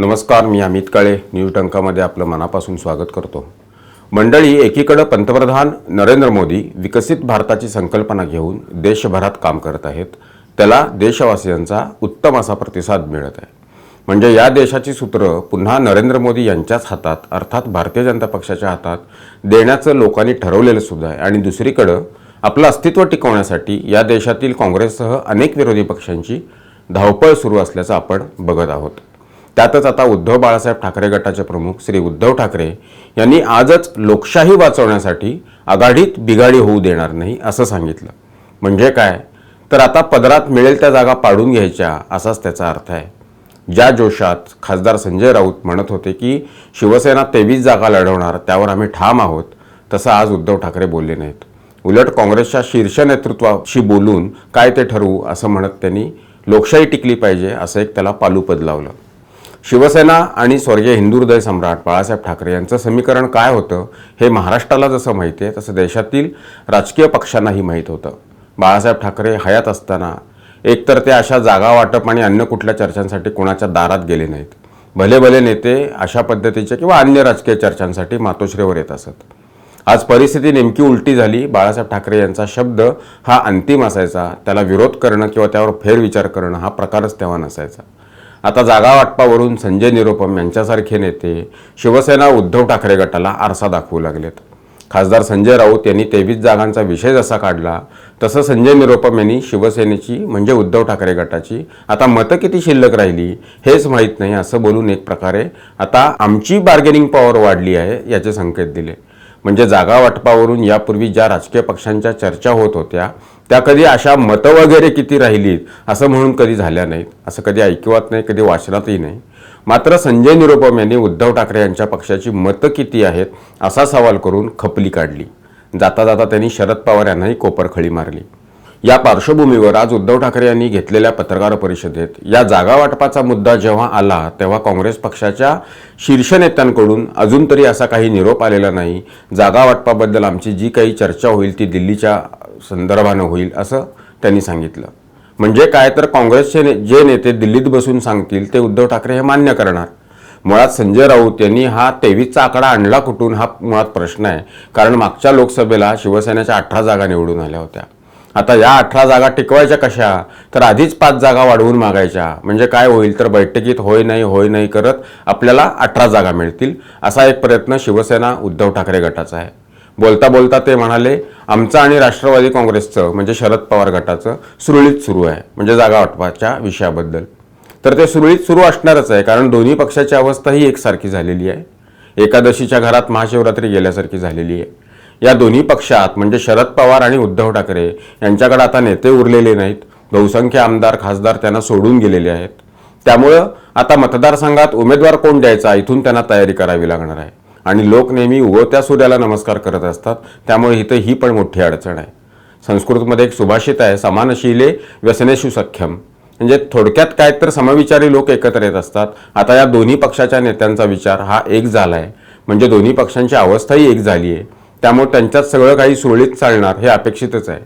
नमस्कार मी अमित काळे. न्यूज टंकामध्ये आपलं मनापासून स्वागत करतो. मंडळी एकीकडं पंतप्रधान नरेंद्र मोदी विकसित भारताची संकल्पना घेऊन देशभरात काम करत आहेत. त्याला देशवासियांचा उत्तम असा प्रतिसाद मिळत आहे. म्हणजे या देशाची सूत्रं पुन्हा नरेंद्र मोदी यांच्याच हातात अर्थात भारतीय जनता पक्षाच्या हातात देण्याचं लोकांनी ठरवलेलं सुद्धा आहे. आणि दुसरीकडं आपलं अस्तित्व टिकवण्यासाठी या देशातील काँग्रेससह अनेक विरोधी पक्षांची धावपळ सुरू असल्याचं आपण बघत आहोत. त्यातच आता उद्धव बाळासाहेब ठाकरे गटाचे प्रमुख श्री उद्धव ठाकरे यांनी आजच लोकशाही वाचवण्यासाठी आघाडीत बिघाडी होऊ देणार नाही असं सांगितलं. म्हणजे काय? तर आता पदरात मिळेल त्या जागा पाडून घ्यायच्या असाच त्याचा अर्थ आहे. ज्या जोशात खासदार संजय राऊत म्हणत होते की शिवसेना तेवीस जागा लढवणार त्यावर आम्ही ठाम आहोत तसं आज उद्धव ठाकरे बोलले नाहीत. उलट काँग्रेसच्या शीर्ष नेतृत्वाशी बोलून काय ते ठरवू असं म्हणत त्यांनी लोकशाही टिकली पाहिजे असं एक त्याला पालूपद लावलं. शिवसेना आणि स्वर्गीय हिंदुहृदय सम्राट बाळासाहेब ठाकरे यांचं समीकरण काय होतं हे महाराष्ट्राला जसं माहिती आहे तसं देशातील राजकीय पक्षांनाही माहीत होतं. बाळासाहेब ठाकरे हयात असताना एकतर ते अशा जागा वाटप आणि अन्य कुठल्या चर्चांसाठी कोणाच्या दारात गेले नाहीत. भले भले नेते अशा पद्धतीच्या किंवा अन्य राजकीय चर्चांसाठी मातोश्रीवर येत असत. आज परिस्थिती नेमकी उलटी झाली बाळासाहेब ठाकरे यांचा शब्द हा अंतिम असायचा त्याला विरोध करणं किंवा त्यावर फेरविचार करणं हा प्रकारच तेव्हा नसायचा. आता जागा वाटपावरून संजय निरुपम यांच्यासारखे नेते शिवसेना उद्धव ठाकरे गटाला आरसा दाखवू लागलेत. खासदार संजय राऊत यांनी तेवीस जागांचा विषय जसा काढला तसं संजय निरुपम यांनी शिवसेनेची म्हणजे उद्धव ठाकरे गटाची आता मतं किती शिल्लक राहिली हेच माहीत नाही असं बोलून एक प्रकारे आता आमची बार्गेनिंग पॉवर वाढली आहे याचे संकेत दिले. म्हणजे जागा वाटपावरून यापूर्वी ज्या राजकीय पक्षांच्या चर्चा होत होत्या त्या कधी अशा मतं वगैरे किती राहिलीत असं म्हणून कधी झाल्या नाहीत असं कधी ऐकिवात नाही कधी वाचनातही नाही. मात्र संजय निरुपम यांनी उद्धव ठाकरे यांच्या पक्षाची मतं किती आहेत असा सवाल करून खपली काढली. जाता जाता त्यांनी शरद पवार यांनाही कोपरखळी मारली. या पार्श्वभूमीवर आज उद्धव ठाकरे यांनी घेतलेल्या पत्रकार परिषदेत या जागा वाटपाचा मुद्दा जेव्हा आला तेव्हा काँग्रेस पक्षाच्या शीर्ष नेत्यांकडून अजून तरी असा काही निरोप आलेला नाही. जागा वाटपाबद्दल आमची जी काही चर्चा होईल ती दिल्लीच्या संदर्भानं होईल असं त्यांनी सांगितलं. म्हणजे काय तर काँग्रेसचे ने जे नेते दिल्लीत बसून सांगतील ते उद्धव ठाकरे हे मान्य करणार. मुळात संजय राऊत यांनी हा तेवीसचा आकडा आणला कुठून हा मुळात प्रश्न आहे. कारण मागच्या लोकसभेला शिवसेनेच्या अठरा जागा निवडून आल्या होत्या. आता या अठरा जागा टिकवायच्या कशा? तर आधीच पाच जागा वाढवून मागायच्या. म्हणजे काय होईल? तर बैठकीत होय नाही होय नाही करत आपल्याला अठरा जागा मिळतील असा एक प्रयत्न शिवसेना उद्धव ठाकरे गटाचा आहे. बोलता बोलता ते म्हणाले आमचं आणि राष्ट्रवादी काँग्रेसचं म्हणजे शरद पवार गटाचं सुरळीत सुरू आहे. म्हणजे जागा वाटपाच्या विषयाबद्दल. तर ते सुरळीत सुरू असणारच आहे कारण दोन्ही पक्षाची अवस्था ही एकसारखी झालेली आहे. एकादशीच्या घरात महाशिवरात्री गेल्यासारखी झालेली आहे. या दोन्ही पक्षात म्हणजे शरद पवार आणि उद्धव ठाकरे यांच्याकडे आता नेते उरलेले नाहीत. बहुसंख्य आमदार खासदार त्यांना सोडून गेलेले आहेत. त्यामुळं आता मतदारसंघात उमेदवार कोण द्यायचा इथून त्यांना तयारी करावी लागणार आहे. आणि लोक नेहमी उगवत्या सूर्याला नमस्कार करत असतात त्यामुळे इथं ही पण मोठी अडचण आहे. संस्कृतमध्ये एक सुभाषित आहे समानशीले व्यसनेशु सख्यम. म्हणजे थोडक्यात काय तर समविचारी लोक एकत्र येत असतात. आता या दोन्ही पक्षाच्या नेत्यांचा विचार हा एक झाला आहे म्हणजे दोन्ही पक्षांची अवस्थाही एक झाली आहे त्यामुळे त्यांच्यात सगळं काही सुरळीत चालणार हे अपेक्षितच आहे.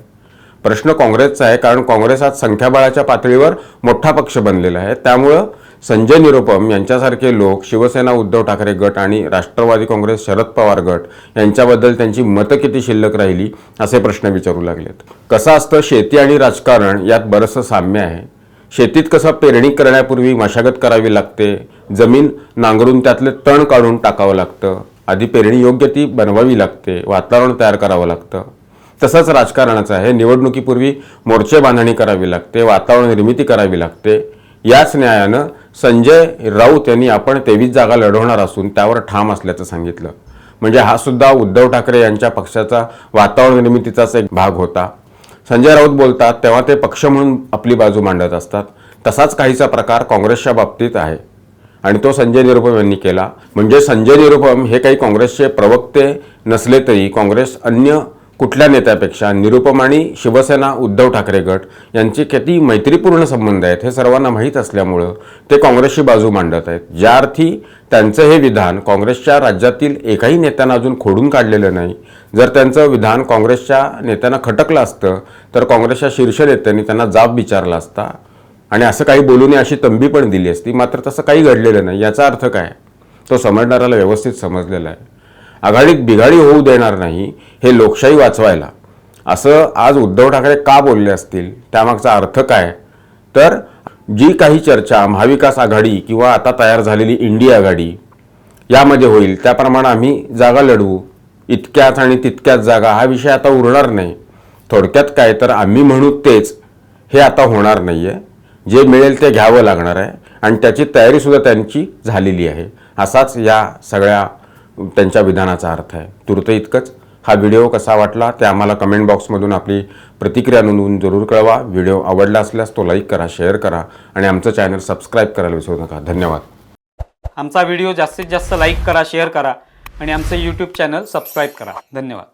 प्रश्न काँग्रेसचा आहे कारण काँग्रेस आज संख्याबळाच्या पातळीवर मोठा पक्ष बनलेला आहे. त्यामुळं संजय निरुपम यांच्यासारखे लोक शिवसेना उद्धव ठाकरे गट आणि राष्ट्रवादी काँग्रेस शरद पवार गट यांच्याबद्दल त्यांची मतं किती शिल्लक राहिली असे प्रश्न विचारू लागलेत. कसं असतं शेती आणि राजकारण यात बरंचसं साम्य आहे. शेतीत कसं पेरणी करण्यापूर्वी मशागत करावी लागते जमीन नांगरून त्यातले तण काढून टाकावं लागतं. आधी पेरणी योग्य ती बनवावी लागते. वातावरण तयार करावं लागतं. तसंच राजकारणाचं आहे. निवडणुकीपूर्वी मोर्चे बांधणी करावी लागते. वातावरण निर्मिती करावी लागते. याच न्यायानं संजय राऊत यांनी आपण तेवीस जागा लढवणार असून त्यावर ठाम असल्याचं सांगितलं. म्हणजे हा सुद्धा उद्धव ठाकरे यांच्या पक्षाचा वातावरण निर्मितीचाच एक भाग होता. संजय राऊत बोलतात तेव्हा ते पक्ष म्हणून आपली बाजू मांडत असतात. तसाच काहीचा प्रकार काँग्रेसच्या बाबतीत आहे. आणि तो संजय निरुपम यांनी केला. म्हणजे संजय निरुपम हे काही काँग्रेसचे प्रवक्ते नसले तरी काँग्रेस अन्य कुठल्या नेत्यापेक्षा निरुपम आणि शिवसेना उद्धव ठाकरे गट यांचे किती मैत्रीपूर्ण संबंध आहेत हे सर्वांना माहीत असल्यामुळं ते काँग्रेसची बाजू मांडत आहेत. ज्या अर्थी त्यांचं हे विधान काँग्रेसच्या राज्यातील एकाही नेत्यांना अजून खोडून काढलेलं नाही. जर त्यांचं विधान काँग्रेसच्या नेत्यांना खटकलं असतं तर काँग्रेसच्या शीर्ष नेत्यांनी त्यांना जाब विचारला असता. आणि असं काही बोलू नये अशी तंबी पण दिली असती मात्र तसं काही घडलेलं नाही. याचा अर्थ काय? तो समजणाऱ्याला व्यवस्थित समजलेला आहे. आघाडीत बिघाडी होऊ देणार नाही हे लोकशाही वाचवायला. असं आज उद्धव ठाकरे का बोलले असतील? त्यामागचा अर्थ काय? तर जी काही चर्चा महाविकास आघाडी किंवा आता तयार झालेली इंडिया आघाडी यामध्ये होईल. त्याप्रमाणे आम्ही जागा लढवू. इतक्याच आणि तितक्याच जागा हा विषय आता उरणार नाही. थोडक्यात काय? तर आम्ही म्हणू तेच. हे आता होणार नाही आहे जे मिळेल ते घ्यावं लागणार आहे. आणि त्याची तयारीसुद्धा त्यांची झालेली आहे. असाच या सगळ्या त्यांच्या विधानाचा अर्थ आहे. तुर्त इतकंच. हा व्हिडिओ कसा वाटला ते आम्हाला कमेंट बॉक्समधून आपली प्रतिक्रिया नोंदवून जरूर कळवा. व्हिडिओ आवडला असल्यास तो लाईक करा शेअर करा आणि आमचं चॅनल सबस्क्राईब करायला विसरू नका. धन्यवाद. आमचा व्हिडिओ जास्तीत जास्त लाईक करा शेअर करा आणि आमचं यूट्यूब चॅनल सबस्क्राईब करा. धन्यवाद.